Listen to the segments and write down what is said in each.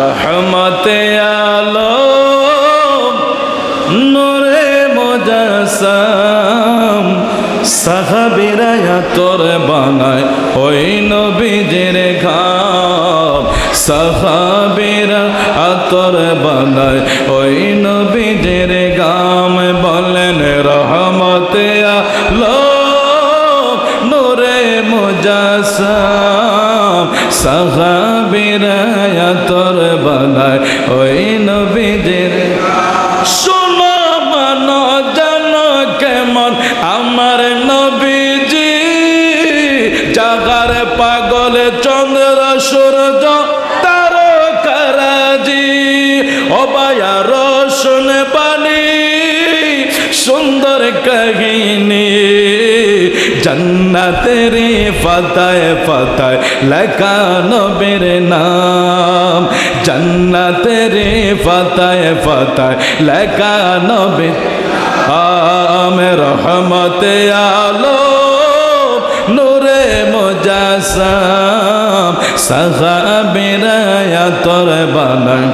রহমতে আলো নরে মজাসাম সাহাবিরা তোর বানায় ওই নবীজের ঘাম। সাহাবিরা আতর বানায় ওই কাহিনী জন্নতের ফতায় ফতায় লেখা নবীর নাম জন্নতের ফতায় ফতায় লেখা নবীর আম রহমতে আলো নূরে মুজাসাম সাহাবিরা তোর বানায়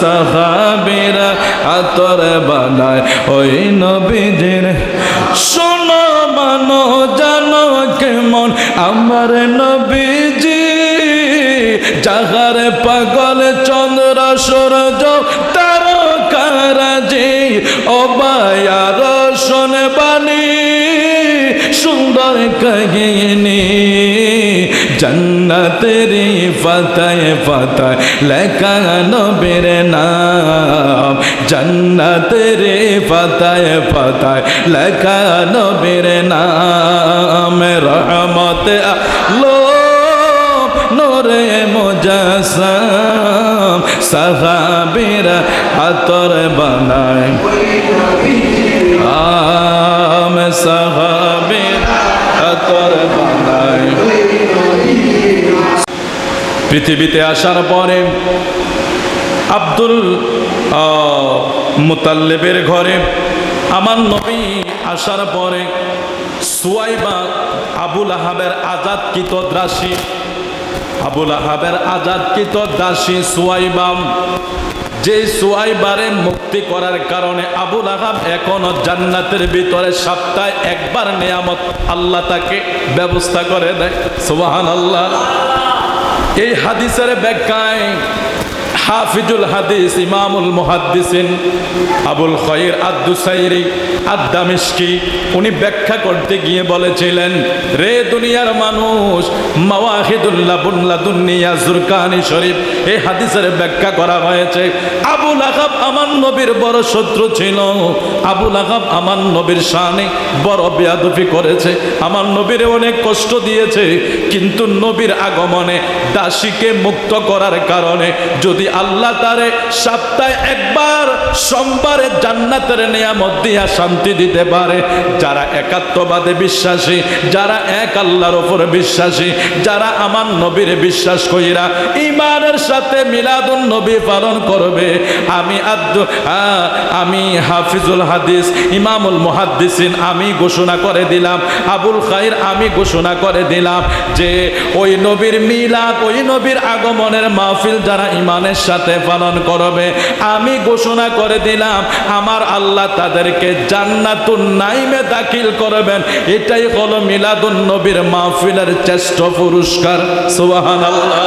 সাহাবিরা আতর বানায়। ওই নবীজির শোনো, মানো, জানো কেমন? আমার নবীজি জাগার পাগল চন্দ্র সূর্য তার কারাজি অবায়া রসন বাণী, সুন্দর কাহিনী। জন্নতের ফতায় ফতায় লেখা নবীর নাম জন্নতের ফতায় ফতায় লেখা নবীর নাম রহমত আলো নোরে মুজাসাম সাহাবিরা আতর বানায় আম সাহাবির আতর বানায় পৃথিবীতে আসার পরে আব্দুল মুতাল্লেবের ঘরে আমার নবী আসার পরে সুয়াইবা আবুল আহাবের আজাদকৃত দাসী, আবুল আহাবের আজাদকৃত দাসী সুয়াইবাম যে সুয়াইবারে মুক্তি করার কারণে আবুল আহাব এখনও জান্নাতের ভিতরে সপ্তাহে একবার নিয়ামত আল্লাহ তাকে ব্যবস্থা করে দেয়। সুবাহান আল্লাহ এই হাদিসের ব্যাখ্যায় হাফিজুল হাদিস, ইমামুল মুহাদ্দিসিন, আবুল খয়র আদ্দুসাইরি আদামিশকি উনি ব্যাখ্যা করতে গিয়ে বলেছিলেন, রে দুনিয়ার মানুষ মাওয়াহিদুল্লাহ বুল্লা দুনিয়া জুরকানি শরীফ এই হাদিসের ব্যাখ্যা করা হয়েছে। আবুল আহাব আমার নবীর বড় শত্রু ছিল। আবুল আহাব আমার নবীর শানে বড় বেয়াদুফি করেছে। আমার নবীরে অনেক কষ্ট দিয়েছে, কিন্তু নবীর আগমনে দাসীকে মুক্ত করার কারণে যদি আল্লাহ তারে সপ্তাহে একবার সোমবারে জান্নাতের নিয়ামত দিয়া শান্তি দিতে পারে, যারা একাত্মবাদে বিশ্বাসী, যারা এক আল্লাহর ওপর বিশ্বাসী, যারা আমার নবীর বিশ্বাস কইরা ইমানের সাথে মিলাদুন নবী পালন করবে। আমি আব্দু আ- আমি হাফিজুল হাদিস, ইমামুল মুহাদ্দিসিন, আমি ঘোষণা করে দিলাম, আবুল খাইর, আমি ঘোষণা করে দিলাম যে, ওই নবীর মিলাদ, ওই নবীর আগমনের মাহফিল যারা ইমানের সাথে পালন করবে। আমি ঘোষণা করে দিলাম, আমার আল্লাহ তাদেরকে জান্নাতুন নাইমে দাখিল করবেন। এটাই হলো মিলাদুন নবীর মাহফিলের শ্রেষ্ঠ পুরস্কার। সুবাহান আল্লাহ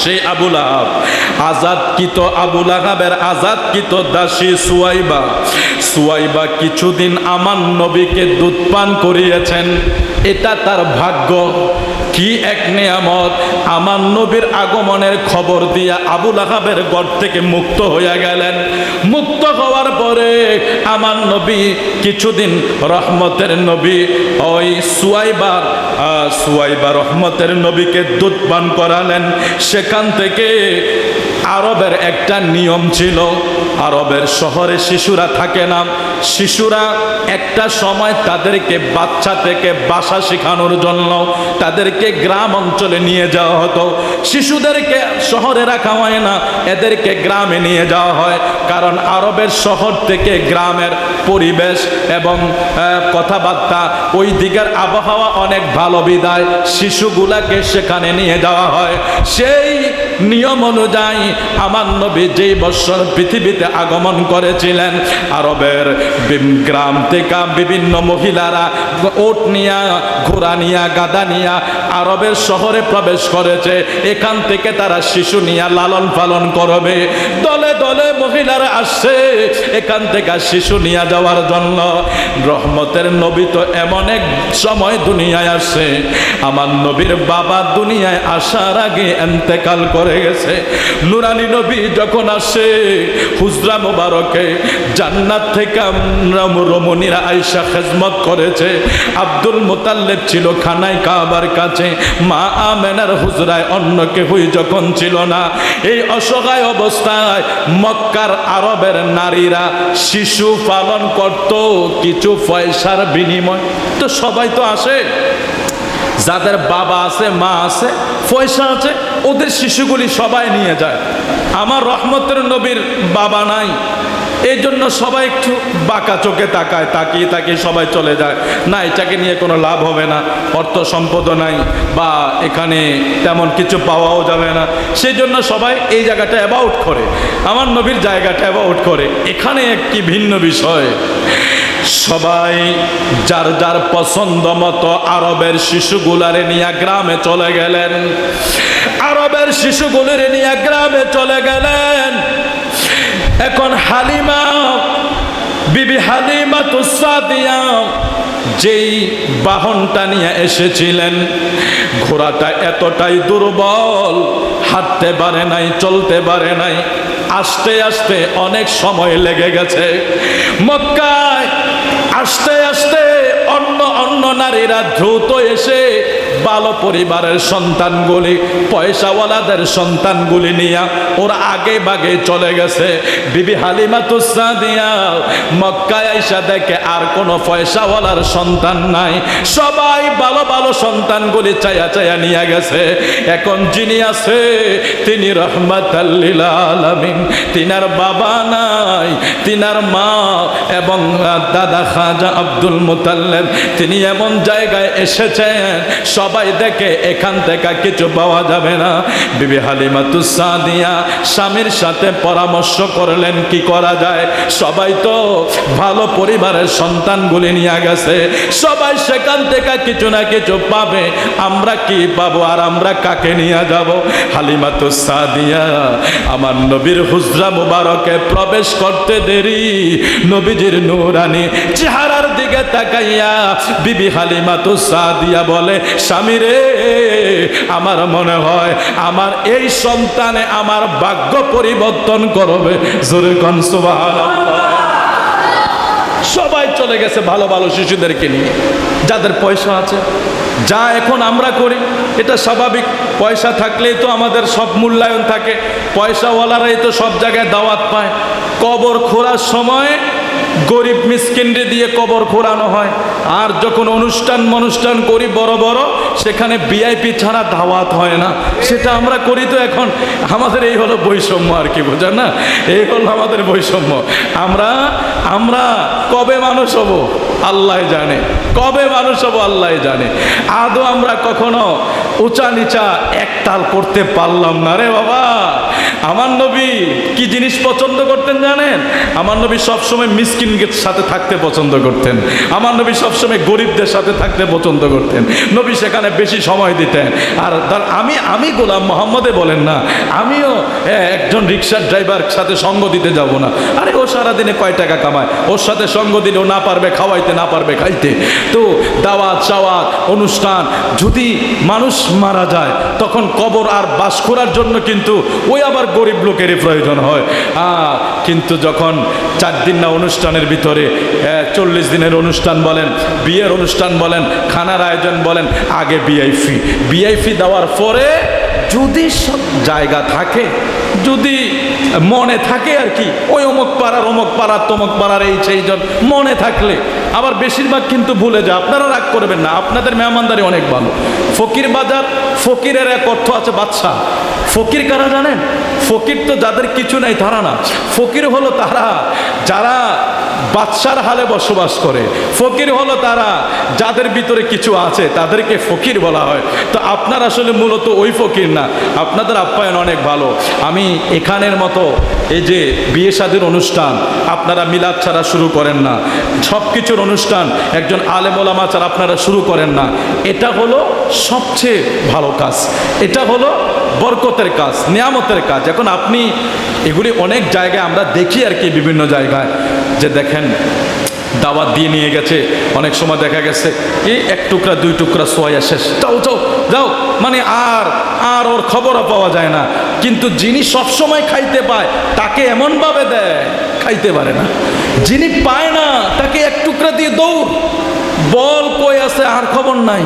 সেই আবুল আহাব আজাদকৃত আবুল আহাবের আজাদকৃত দাসী সুয়াইবা। সুয়াইবা কিছুদিন আমার নবীকে দুধ পান করিয়েছেন। এটা তার ভাগ্য। কি এক নিয়ামত? আমার নবীর আগমনের খবর দিয়া আবুল আহাবের গড় থেকে মুক্ত হইয়া গেলেন। মুক্ত হওয়ার পরে আমার নবী কিছুদিন রহমতের নবী, ওই সুয়াইবার সুয়াইবা রহমতের নবীকে দুধ পান করালেন। সেখান থেকে আরবের একটা নিয়ম ছিল, আরবের শহরে শিশুরা থাকে না। শিশুরা একটা সময় তাদেরকে বাচ্চা থেকে বাসা শেখানোর জন্য তাদেরকে গ্রাম অঞ্চলে নিয়ে যাওয়া হতো। শিশুদেরকে শহরে রাখা হয় না, এদেরকে গ্রামে নিয়ে যাওয়া হয়। কারণ আরবের শহর থেকে গ্রামের পরিবেশ এবং কথাবার্তা, ওই দিকের আবহাওয়া অনেক ভালো বিদায়। শিশুগুলাকে সেখানে নিয়ে যাওয়া হয়। সেই নিয়ম অনুযায়ী আমার নবী যেই বৎসর পৃথিবীতে আগমন করেছিলেন, আরবের গ্রাম থেকে বিভিন্ন মহিলারা ওট নিয়া, ঘোড়া নিয়া গাদা নিয়া আরবের শহরে প্রবেশ করেছে। এখান থেকে তারা শিশু নিয়া লালন পালন করবে। দলে দলে মহিলারা আসছে। এখান থেকে শিশু নিয়ে যাওয়ার জন্য। রহমতের নবী তো এমন এক সময় দুনিয়ায় আসছে। আমার নবীর বাবা দুনিয়ায় আসার আগে এন্তেকাল করে গেছে। নুরানি নবী যখন আসে, হুজরা মোবারকে জান্নাত থেকে রম- রমণীরা আয়সা খেজমত করেছে। আব্দুল মোতাল্লেব ছিল খানায় কাবার কাছে। মা আমেনার হুজরায় অন্য কেহই যখন ছিল না। এই অসহায় অবস্থায় মক্কার আরবের নারীরা শিশু পালন করত, কিছু পয়সার বিনিময়। তো সবাই তো আসে। যাদের বাবা আছে, মা আছে, পয়সা আছে, ওদের শিশুগুলি সবাই নিয়ে যায়। আমার রহমতের নবীর বাবা নাই এই জন্য সবাই একটু বাঁকা চোখে তাকায়, তাকিয়ে তাকিয়ে সবাই চলে যায়। না, এটাকে নিয়ে কোনো লাভ হবে না, অর্থ সম্পদও নাই, বা এখানে তেমন কিছু পাওয়াও যাবে না। সেই জন্য সবাই এই জায়গাটা অ্যাবাউট করে। আমার নবীর জায়গাটা অ্যাবাউট করে। এখানে একটি ভিন্ন বিষয়। সবাই যার যার পছন্দ মতো আরবের শিশুগুলারে নিয়ে গ্রামে চলে গেলেন। আরবের শিশুগুলিরে নিয়ে গ্রামে চলে গেলেন। এখন হালিমা, বিবি হালিমা তুসাদিয়া যেই বাহনটা নিয়ে এসেছিলেন, ঘোড়াটা এতটাই দুর্বল, হাঁটতে পারে নাই, চলতে পারে নাই, আস্তে আস্তে অনেক সময় লেগে গেছে। মক্কায় আস্তে আস্তে অন্য অন্য নারীরা দ্রুত এসে ভালো পরিবারের সন্তানগুলি, পয়সাওয়ালাদের সন্তানগুলি নিয়ে ওরা আগে বাগে চলে গেছে। বিবি হালিমা তুসা দিয়া মক্কায় আইসা দেখে আর কোনো পয়সাওয়ালার সন্তান নাই। সবাই ভালো ভালো সন্তানগুলি চায়া চায়া নিয়ে গেছে। এখন যিনি আছে, তিনি রহমত আলমিন। তিনার বাবা নাই, তিনার মা এবং দাদা খাজা আব্দুল মুতাল্লেব তিনি এমন জায়গায় এসেছেন, সবাই দেখে এখান থেকে কিছু পাওয়া যাবে না। বিবি হালিমা তুসাদিয়া স্বামীর সাথে পরামর্শ করলেন, কি করা যায়? সবাই তো ভালো পরিবারের সন্তানগুলি নিয়ে গেছে। সবাই সেখান থেকে কিছু না কিছু পাবে। আমরা কি পাবো আর আমরা কাকে নিয়ে যাব? হালিমা তুসাদিয়া আমার নবীর হুজরা মুবারকে প্রবেশ করতে দেরি। নবীজির নূরানি চেহারার দিকে তাকাইয়া বিবি হালিমা তো সাদিয়া বলে, স্বামী রে, আমার মনে হয় আমার এই সন্তানে আমার ভাগ্য পরিবর্তন করবে। জোরে কন, সুবহানাল্লাহ। সবাই চলে গেছে ভালো ভালো শিশুদেরকে নিয়ে। যাদের পয়সা আছে, যা এখন আমরা করি, এটা স্বাভাবিক। পয়সা থাকলেই তো আমাদের সব মূল্যায়ন থাকে। পয়সাওয়ালারাই তো সব জায়গায় দাওয়াত পায়। কবর খোঁড়ার সময় গরিব মিসকিনরে দিয়ে কবর খোঁড়ানো হয়। আর যখন অনুষ্ঠান মনুষ্ঠান করি বড় বড়, সেখানে বিআইপি ছাড়া দাওয়াত হয় না। সেটা আমরা করি তো এখন। আমাদের এই হলো বৈষম্য আর কি বোঝেন না? এই হলো আমাদের বৈষম্য। আমরা আমরা কবে মানুষ হব? আল্লাহ জানে। কবে মানুষ হব? আল্লাহ জানে। আদৌ আমরা কখনো উঁচা নিচা একতাল করতে পারলাম না রে বাবা। আমার নবী কি জিনিস পছন্দ করতেন জানেন? আমার নবী সবসময় মিসকিনের সাথে থাকতে পছন্দ করতেন। আমার নবী সবসময় গরিবদের সাথে থাকতে পছন্দ করতেন। নবী সেখানে বেশি সময় দিতেন। আর তার- আমি আমি গোলাম মোহাম্মদে বলেন না, আমিও একজন রিক্সার ড্রাইভার সাথে সঙ্গ দিতে যাব না। আরে সারাদিনে কয় টাকা কামায়? ওর সাথে সঙ্গ দিলেও না পারবে, খাওয়াইতে না পারবে, খাইতে। তো দাওয়াত চাওয়াত অনুষ্ঠান, যদি মানুষ মারা যায়, তখন কবর আর বাস করার জন্য কিন্তু ওই আবার গরিব লোকেরই প্রয়োজন হয়। কিন্তু যখন চার দিন না অনুষ্ঠানের ভিতরে চল্লিশ দিনের অনুষ্ঠান বলেন, বিয়ের অনুষ্ঠান বলেন, খানার আয়োজন বলেন, আগে বিআইফি বিআইফি দেওয়ার পরে যদি সব জায়গা থাকে, যদি মনে থাকে আর কি, ওই অমুক পাড়ার অমুক পাড়ার, তমুক পাড়ার এই সেই জন, মনে থাকলে, আবার বেশিরভাগ কিন্তু ভুলে যায়, আপনারা রাগ করবেন না, আপনাদের মেহমানদারি অনেক ভালো। ফকির বাজার, ফকিরের এক অর্থ আছে বাদশা ফকির কারা জানেন? ফকির তো যাদের কিছু নাই, তারা না। ফকির হলো তারা, যারা বাদশার হালে বসবাস করে। ফকির হলো তারা, যাদের ভিতরে কিছু আছে, তাদেরকে ফকির বলা হয়। তো আপনার আসলে মূলত ওই ফকির না, আপনাদের আপ্যায়ন অনেক ভালো। আমি এখানের মতো এই যে বিয়ে শাদীর অনুষ্ঠান, আপনারা মিলাদ ছাড়া শুরু করেন না। সব কিছুর অনুষ্ঠান একজন আলেমোলামা ছাড়া আপনারা শুরু করেন না। এটা হলো সবচেয়ে ভালো কাজ। এটা হলো বরকতের কাজ, নিয়ামতের কাজ। এখন আপনি এগুলি অনেক জায়গায় আমরা দেখি আর কি বিভিন্ন জায়গায়। যে দেখেন, দাওয়াত দিয়ে নিয়ে গেছে, অনেক সময় দেখা গেছে এই এক টুকরা, দুই টুকরা সোয়া শেষ। যাও যাও যাও মানে আর আর ওর খবরও পাওয়া যায় না। কিন্তু যিনি সবসময় খাইতে পায়, তাকে এমনভাবে দেয়, খাইতে পারে না। যিনি পায় না, তাকে এক টুকরা দিয়ে দৌড়। বল কই আছে আর খবর নাই।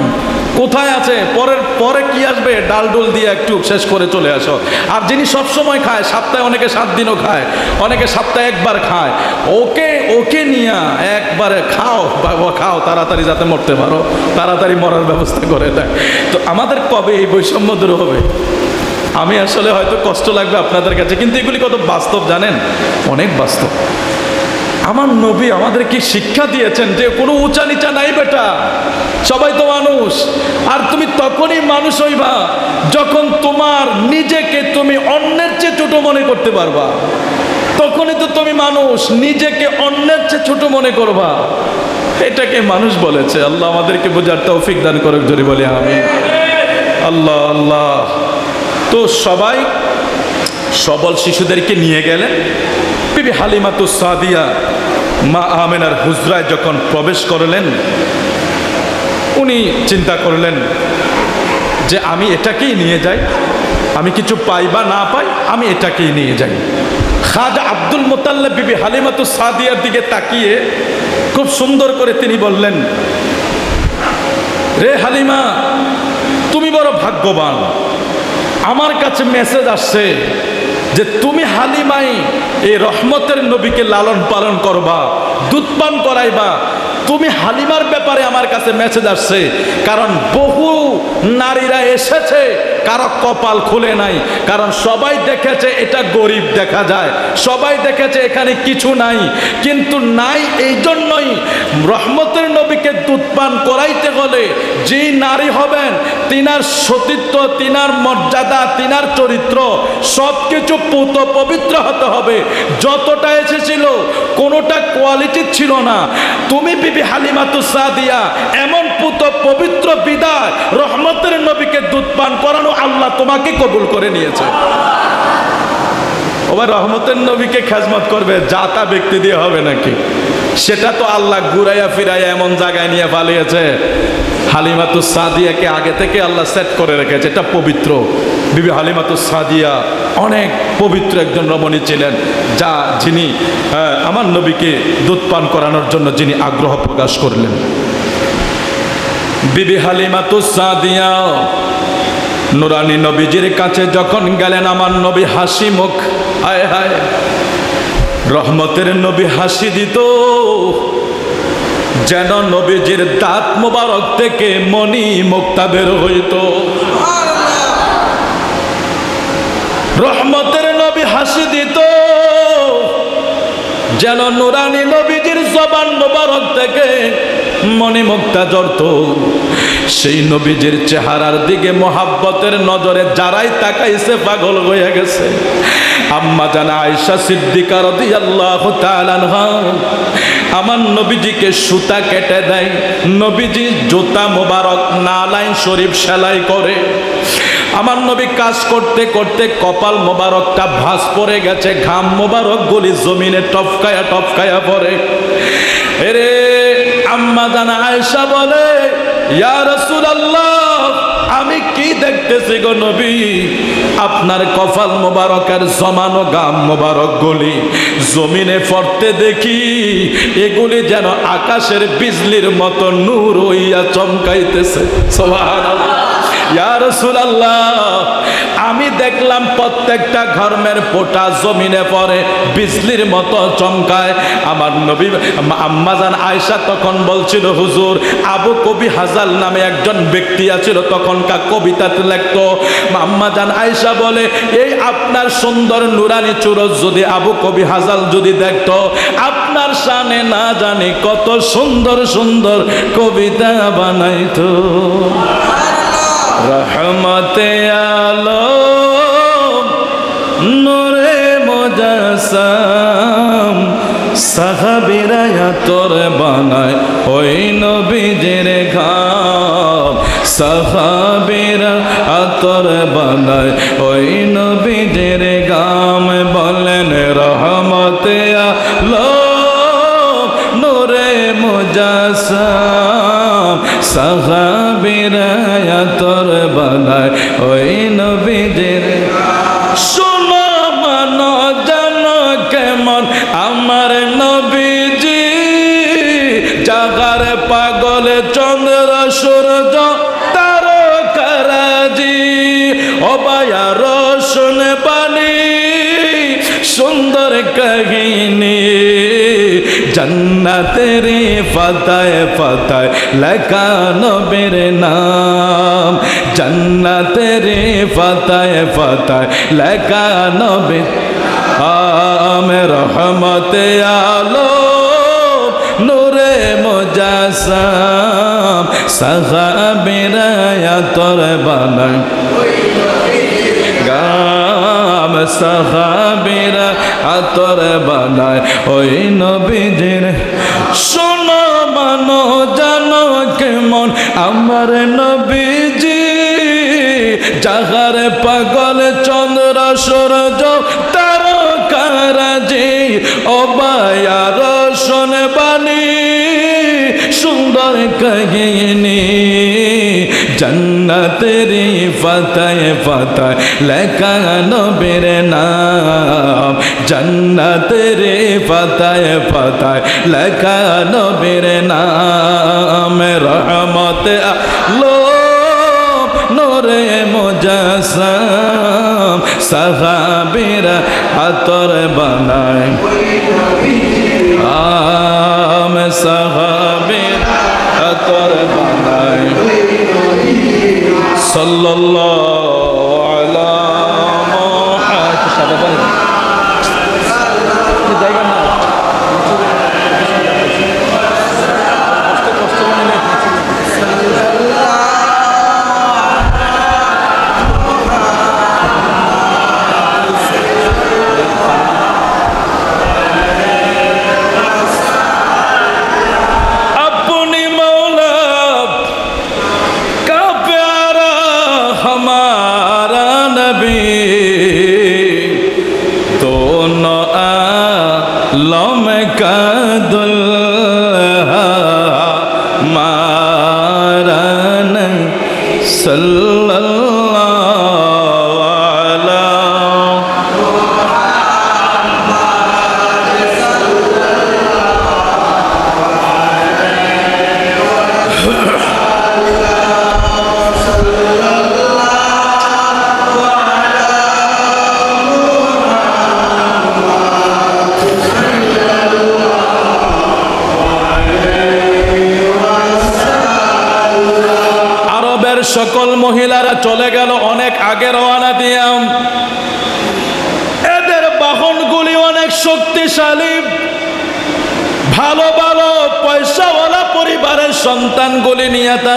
কোথায় আছে? পরের পরে কি আসবে? ডাল ডোল দিয়ে একটু শেষ করে চলে আসো। আর যিনি সব সময় খায়, সপ্তাহে অনেকে সাত দিনও খায়, অনেকে সপ্তাহে একবার খায়। ওকে ওকে নিয়া একবারে খাও খাও, তাড়াতাড়ি যাতে মরতে পারো। তাড়াতাড়ি মরার ব্যবস্থা করে দেয়। তো আমাদের কবে এই বৈষম্য দূর হবে? আমি আসলে হয়তো কষ্ট লাগবে আপনাদের কাছে, কিন্তু এগুলি কত বাস্তব জানেন? অনেক বাস্তব। আমার নবী আমাদেরকে শিক্ষা দিয়েছেন যে কোনো উঁচা নিচা নাই বেটা, সবাই তো মানুষ। আর তুমি তখনই মানুষ হইবা যখন তোমার নিজেকে তুমি অন্যের চেয়ে ছোট মনে করতে পারবা। তখনই তো তুমি মানুষ, নিজেকে অন্যের চেয়ে ছোট মনে করবা। এটাকে মানুষ বলেছে। আল্লাহ আমাদেরকে বোঝার তৌফিক দান করুক যদি বলি আমি আল্লাহ আল্লাহ। তো সবাই সবল শিশুদেরকে নিয়ে গেলেন। বিবি হালিমাতু সাদিয়া মা আমেনার হুজরায় যখন প্রবেশ করলেন, উনি চিন্তা করলেন যে আমি এটাকেই নিয়ে যাই, আমি কিছু পাই বা না পাই, আমি এটাকেই নিয়ে যাই। খাজা আব্দুল মোতাল্লা বিবি হালিমাতু সাদিয়ার দিকে তাকিয়ে খুব সুন্দর করে তিনি বললেন, রে হালিমা, তুমি বড় ভাগ্যবান। আমার কাছে মেসেজ আসছে যে তুমি হালিমাই, এই রহমতের নবীকে লালন পালন করবা, দুধ পান করাইবা। তুমি হালিমার ব্যাপারে আমার কাছে মেসেজ আসছে, কারণ বহু নারীরা এসেছে, কারও কপাল খুলে নাই, কারণ সবাই দেখেছে এটা গরিব দেখা যায়, সবাই দেখেছে এখানে কিছু নাই, কিন্তু নাই এই জন্যই রহমতের নবীকে দুধ পান করাইতে হলে যে নারী হবেন, তিনার সতীত্ব, তিনার মর্যাদা, তিনার চরিত্র সব কিছু পুত পবিত্র হতে হবে। যতটা এসেছিল, কোনোটা কোয়ালিটি ছিল না। তুমি বিবি হালিমাতু সাদিয়া, এমন পুত পবিত্র বিদায়, রহমতের নবীকে দুধ পান করানো আল্লাহ তোমাকে কবুল করে নিয়েছে। ওবার রহমতের নবীকে খেজমত করবে, যা তা ব্যক্তি দিয়ে হবে নাকি? সেটা তো আল্লাহ ঘুরাইয়া ফিরাইয়া এমন জায়গায় নিয়ে পালিয়েছে হালিমাতু সাদিয়াকে আগে থেকে আল্লাহ সেট করে রেখেছে। এটা পবিত্র। বিবি হালিমাতু সাদিয়া অনেক পবিত্র একজন রমণী ছিলেন, যা যিনি আমার নবীকে দুধ পান করানোর জন্য যিনি আগ্রহ প্রকাশ করলেন। বিবি হালিমাতু সাদিয়া, নুরানি নবীজির কাছে যখন গেলেন, আমার নবী হাসি মুখ, হায় হায়। রহমতের নবী হাসি দিত। যেন নবীজির দাঁত মোবারক থেকে মণি মুক্তা বের হইত। রহমতের নবী হাসি দিত। যেন নুরানি নবীজির জবান মোবারক থেকে মণি মুক্তা জড়ত। সেই নবীজির চেহারার দিকে মোহাব্বতের নজরে যারাই তাকাইছে পাগল হয়ে গেছে। আম্মা জানা আয়সা সিদ্দিকা আনহা। আমার নবীজিকে সুতা কেটে দেয়, নবীজি জুতা মোবারক নালাইন শরীফ সেলাই করে। আমার নবী কাজ করতে করতে কপাল মোবারকটা ভাঁজ পড়ে গেছে, ঘাম মোবারক গুলি জমিনে টপকায়া টপকায়া পড়ে। এরে আম্মা জানা আয়েশা বলে, ইয়া রাসূলুল্লাহ আমি কি দেখতেছি গো নবী? আপনার কফাল মোবারকের জমানো গাম মোবারক গুলি। জমিনে পড়তে দেখি, এগুলি যেন আকাশের বিজলির মতো নূর হইয়া চমকাইতেছে। সোহান ইয়ার রাসূলুল্লাহ আমি দেখলাম প্রত্যেকটা ঘর্মের পোটা জমিনে পড়ে বিজলির মতো চমকায়। আমার নবী আম্মাজান আয়সা তখন বলছিল হুজুর আবু কবি হাজাল নামে একজন ব্যক্তি আছিল তখনকার কবিতাতে লিখতো। আম্মাজান আয়সা বলে এই আপনার সুন্দর নুরানি চুরজ যদি আবু কবি হাজাল যদি দেখতো আপনার সানে না জানি কত সুন্দর সুন্দর কবিতা বানাইতো। রহমতে আলো মোজাসাম সাহাবিরা তোর বানায় ওই নবীজের ঘাম। সাহাবিরা আতর বানায় ওই নবীজের জন্নতের ফতায় ফতায় লেখা নবীর নাম জন্নতের ফতায় ফতায় লেখা নবীর আম রহমতে আলো নূরে মুজাসাম সাহাবিরা তোর বানায় গাম সাহাবিরা আতর বানায় ওই নবীজির শোনো মানো, জানো কেমন? আমার নবীজি, যাহার পাগল চন্দ্র সূর্য তার কারাজি অবায়া রসন বাণী সুন্দর কাহিনী জন্নতের ফতায় ফতায় লেখা নবীর নাম। জন্নতের ফতায় ফতায় লেখা নবীর নাম। রহমত আলো, নোরে মুজাসাম, সাহাবিরা আতর বানায়। আম সাহাবির আতর বানায়। সাল্লাল্লাহু আলা মুহাম্মদ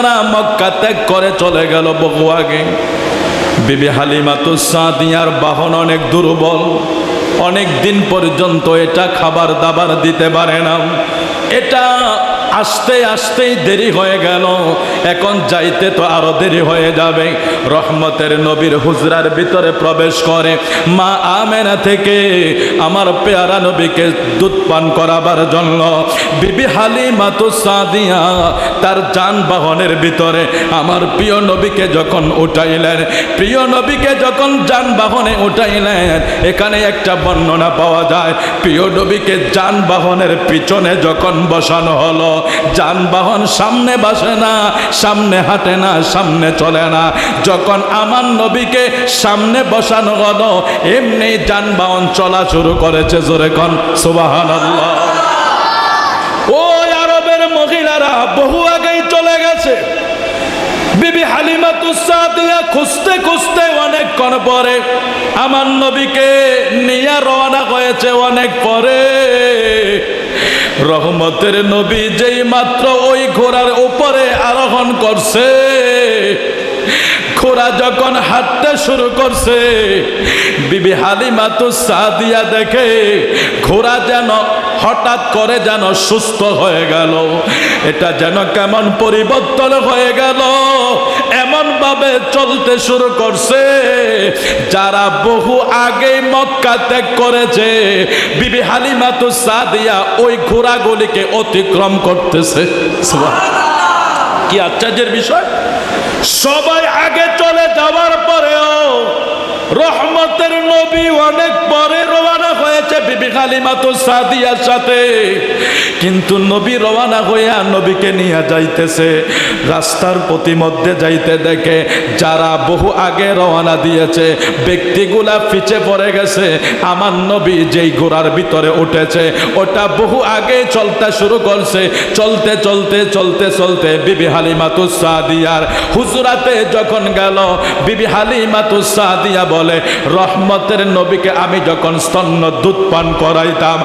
তারা মক্কা ত্যাগ করে চলে গেল আগে। বিবি হালিমাতু সাদিয়ার বাহন অনেক দুর্বল। অনেক দিন পর্যন্ত এটা খাবার দাবার দিতে পারে না। এটা আসতে আসতেই দেরি হয়ে গেল। এখন যাইতে তো আরও দেরি হয়ে যাবে। রহমতের নবীর হুজরার ভিতরে প্রবেশ করে, মা আমেনা থেকে আমার পেয়ারা নবীকে দুধ পান করাবার জন্য। বিবি হালিমা তো সাদিয়া তার যানবাহনের ভিতরে আমার প্রিয় নবীকে যখন উঠাইলেন, প্রিয় নবীকে যখন যানবাহনে উঠাইলেন, এখানে একটা বর্ণনা পাওয়া যায়, প্রিয় নবীকে যানবাহনের পিছনে যখন বসানো হলো, যানবাহন সামনে বাসে না, সামনে হাঁটে না, সামনে চলে না, যখন আমার নবীকে সামনে বসানো হলো, এমনি যানবাহন চলা শুরু করেছে জোরে কন সুবাহান ওই আরবের মহিলারা, বহু আগেই চলে গেছে বিবি হালিমা তুসাদিয়া খুঁজতে খুঁজতে অনেকক্ষণ পরে আমার নবীকে নিয়ে রওনা হয়েছে অনেক পরে। রহমতের নবী যেই মাত্র ওই ঘোড়ার উপরে আরোহণ করছে। ঘোড়া যখন হাঁটতে শুরু করছে, বিবি হালিমা তো সাদিয়া দেখে ঘোড়া যেন হঠাৎ করে যেন সুস্থ হয়ে গেল। এটা যেন কেমন পরিবর্তন হয়ে গেল। এমন ভাবে চলতে শুরু করছে, যারা বহু আগে মক্কা ত্যাগ করেছে, বিবি হালিমা তো সাদিয়া ওই ঘোড়াগুলিকে অতিক্রম করতেছে। কি আশ্চর্যের বিষয়? সবাই আগে চলে যাওয়ার পরেও রহমতের নবী অনেক পরে রওনা হয়েছে বিবি হালিমা তো সাদিয়ার সাথে। কিন্তু নবী রওনা হইয়া নবীকে নিয়ে যাইতেছে। রাস্তার প্রতিমধ্যে যাইতে দেখে যারা বহু আগে রওনা দিয়েছে, ব্যক্তিগুলা পিছে পড়ে গেছে। আমার নবী যেই ঘোড়ার ভিতরে উঠেছে, ওটা বহু আগে চলতে শুরু করছে। চলতে চলতে চলতে চলতে বিবি হালিমাতু সাদিয়ার হুজরাতে যখন গেল, বিবি হালিমাতু সাদিয়া বলে, রহমতের নবীকে আমি যখন স্তন্য দুধ পান করাইতাম।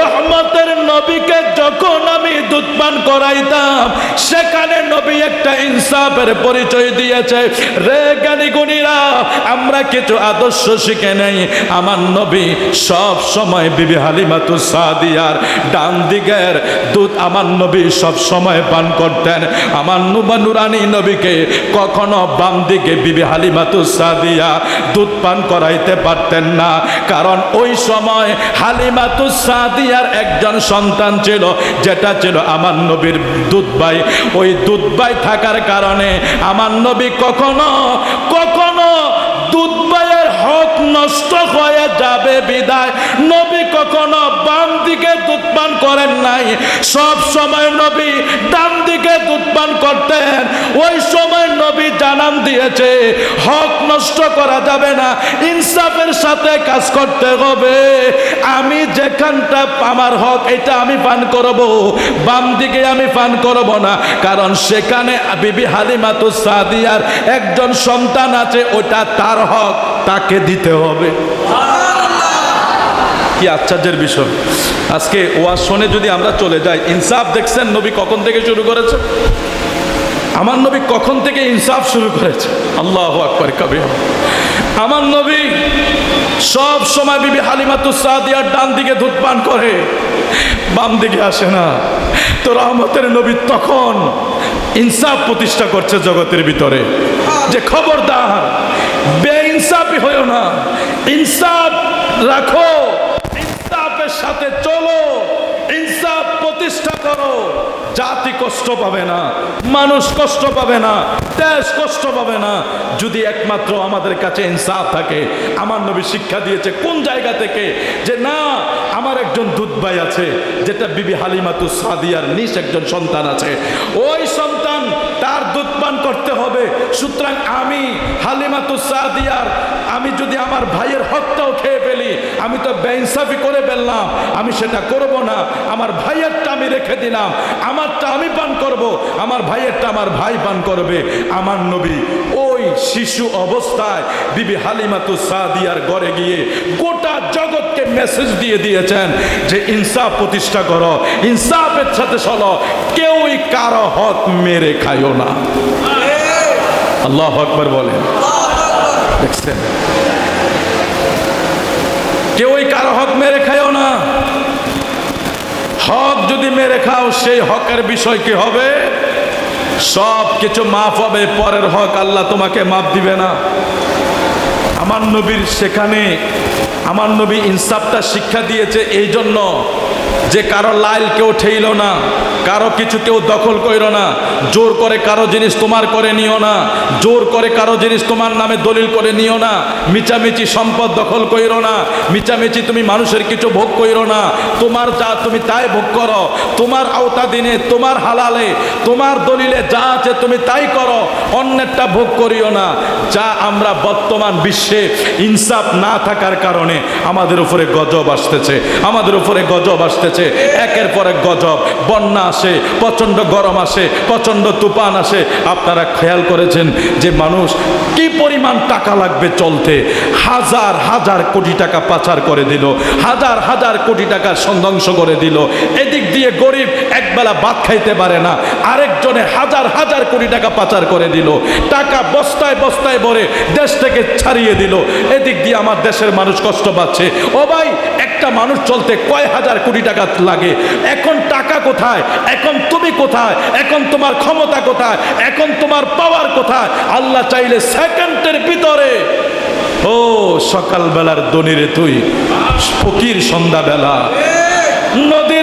রহমতের নবীকে যখন আমি দুধ পান করাইতাম, সেখানে নবী একটা ইনসাফের পরিচয় দিয়েছে। রে জ্ঞানী গুণীরা, আমরা কিছু আদর্শ শিখে নেই। আমার নবী সব সময় বিবি হালিমাতু সাদিয়ার ডান দিকের দুধ আমার নবী সব সময় পান করতেন। আমার নুবা নুরানি নবীকে কখনো বাম দিকে বিবি হালিমাতু সাদিয়া দুধ পান করাইতে পারতেন না। কারণ ওই সময় হালিমাতু সাদিয়ার একজন সন্তান ছিল, যেটা ছিল আমার নবীর দুধবাই। ওই দুধবাই থাকার কারণে আমার নবী কখনো কখনো দুধবাইয়ের হক নষ্ট হয়ে যাবে বিদায়। নবী কখনো বাম দিকে দুধ পান করেন নাই। সব সময় নবী ডান দিকে দুধ পান করতেন। ওই সময় নবী জানান দিয়েছে, হক নষ্ট করা যাবে না, ইনসাফের সাথে কাজ করতে হবে। আমি যেখানটা আমার হক, এটা আমি পান করব। বাম দিকে আমি পান করব না, কারণ সেখানে বিবি হালিমাতু সাদিয়ার একজন সন্তান আছে, ওটা তার হক, তাকে দিতে হবে। কি আশ্চর্যের বিষয়। আজকে ওয়াজ শুনে যদি আমরা চলে যাই, ইনসাফ দেখছেন নবী কখন থেকে শুরু করেছে? আমার নবী কখন থেকে ইনসাফ শুরু করেছে? আল্লাহ আকবর কবি আমার নবী সব সময় বিবি হালিমাতু সাদিয়ার ডান দিকে দুধ পান করে, বাম দিকে আসে না। তো রহমতের নবী তখন ইনসাফ প্রতিষ্ঠা করছে জগতের ভিতরে। যে খবরদার, বেইনসাফি হয়েও না। ইনসাফ রাখো। সাথে চলো, ইনসাফ প্রতিষ্ঠা করো। জাতি কষ্ট পাবে না, মানুষ কষ্ট পাবে না, দেশ কষ্ট পাবে না। যদি একমাত্র আমাদের কাছে ইনসাফ থাকে, আমার নবী শিক্ষা দিয়েছে কোন জায়গা থেকে? যে না, আমার একজন দুধ ভাই আছে, যেটা বিবি হালিমাতু সাদিয়ার নিজ একজন সন্তান আছে। ওই সন্তান তার দুধ পান করতে হবে, সুতরাং আমি হালিমাতু সাদিয়ার আমি যদি আমার ভাইয়ের হকটাও খেয়ে ফেলি আমি তো বেইনসাফি করে ফেললাম আমি সেটা করব না। আমার ভাইয়েরটা আমি রেখে দিলাম আমারটা আমি পান করব আমার ভাইয়েরটা আমার ভাই পান করবে। আমার নবী ওই শিশু অবস্থায় বিবি হালিমাতু সাদিয়ার ঘরে গিয়ে গোটা জগৎকে মেসেজ দিয়ে দিয়েছেন যে ইনসাফ প্রতিষ্ঠা করো ইনসাফের সাথে চলো কেউই কারও হক মেরে খাইও না। আল্লাহ আকবর বলেন। দেখছেন? কেউই কারও হক মেরে খাইও না। হক যদি মেরে খাও, সেই হকের বিষয় কি হবে? সব কিছু মাফ হবে, পরের হক আল্লাহ তোমাকে মাফ দিবে না। আমার নবীর সেখানে, আমার নবী ইনসাফটা শিক্ষা দিয়েছে এই জন্য যে কারও লাইল কেউ ঠেইল না, কারও কিছু কেউ দখল কইর না, জোর করে কারও জিনিস তোমার করে নিও না, জোর করে কারও জিনিস তোমার নামে দলিল করে নিও না, মিচামিচি সম্পদ দখল কইরো না, মিচামিচি তুমি মানুষের কিছু ভোগ কইরো না, তোমার যা তুমি তাই ভোগ করো, তোমার আওতা দিনে, তোমার হালালে, তোমার দলিলে যা আছে তুমি তাই করো, অন্যেরটা ভোগ করিও না, যা আমরা বর্তমান বিশ্বে ইনসাফ না থাকার কারণে আমাদের উপরে গজব আসতেছে, আমাদের উপরে গজব আসতেছে। একের পর এক গজব। বন্যা আসে, প্রচণ্ড গরম আসে, প্রচণ্ড তুফান আসে। আপনারা খেয়াল করেছেন যে মানুষ কি পরিমাণ টাকা লাগবে চলতে? হাজার হাজার কোটি টাকা পাচার করে দিল, হাজার হাজার কোটি টাকার সংধ্বংস করে দিল। এদিক দিয়ে গরিব একবেলা ভাত খাইতে পারে না। আরেকজনে হাজার হাজার কোটি টাকা পাচার করে দিল। টাকা বস্তায় বস্তায় ভরে দেশ থেকে ছাড়িয়ে দিল। এদিক দিয়ে আমার দেশের মানুষ কষ্ট পাচ্ছে। ও ভাই, একটা মানুষ চলতে কয় হাজার কোটি টাকা লাগে? এখন টাকা কোথায়? এখন তুমি কোথায়? এখন তোমার ক্ষমতা কোথায়? এখন তোমার পাওয়ার কোথায়? আল্লাহ চাইলে সেকেন্ডের ভিতরে, ও সকালবেলার দনিরে তুই ফকির সন্ধ্যাবেলা, নদীর